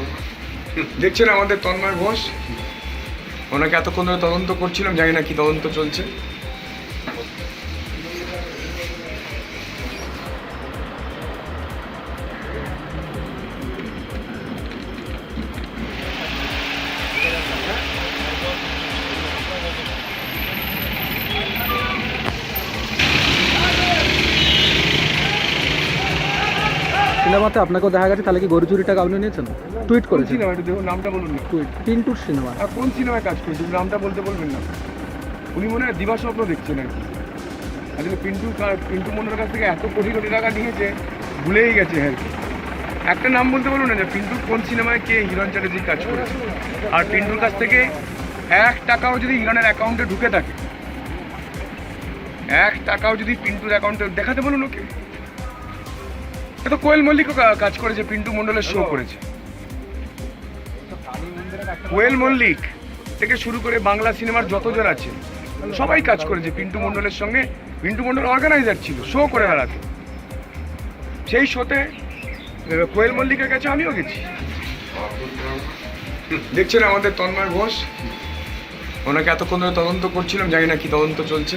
দেখছেন আমাদের তন্ময় ঘোষ? ওনাকে এতক্ষণ ধরে তদন্ত করছিলাম জানি না কি তদন্ত চলছে। সিনেমাতে আপনাকেও দেখা গেছে তাহলে কি গরু চুরি টাকা আপনি নিয়েছেন? টুইট করেছেন। সিনেমা একটু দেখুন নামটা বলুন না। Tweet পিন্টুর cinema. আর কোন সিনেমায় কাজ করছেন নামটা বলতে বলবেন না। উনি মনে হয় দিবা স্বপ্ন দেখছেন আর কি। আসলে পিন্টু পিন্টু মন্ডলের কাছ থেকে এত কোটি কোটি টাকা নিয়েছে ভুলেই গেছে আর কি। একটা নাম বলতে বলুন না যে পিন্টু কোন সিনেমায় কে হিরণ চ্যাটার্জির কাজ করেছে। আর পিন্টুর কাছ থেকে এক টাকাও যদি হিরণের অ্যাকাউন্টে ঢুকে থাকে এক টাকাও যদি পিন্টুর অ্যাকাউন্টে দেখাতে বলুন ওকে। এত কোয়েল মল্লিকও কা- কাজ করেছে পিন্টু মন্ডলের শো করেছে। কোয়েল মল্লিক থেকে শুরু করে বাংলা সিনেমার যতজন আছে সবাই কাজ করেছে পিন্টু মণ্ডলের সঙ্গে। পিন্টু মণ্ডল অর্গানাইজার ছিল শো করে বেড়াতে। সেই শোতে আহ, কোয়েল মল্লিকের কাছে আমিও গেছি। দেখছেন আমাদের তন্ময় ঘোষ? ওনাকে এতক্ষণ ধরে তদন্ত করছিলাম জানি না কি তদন্ত চলছে।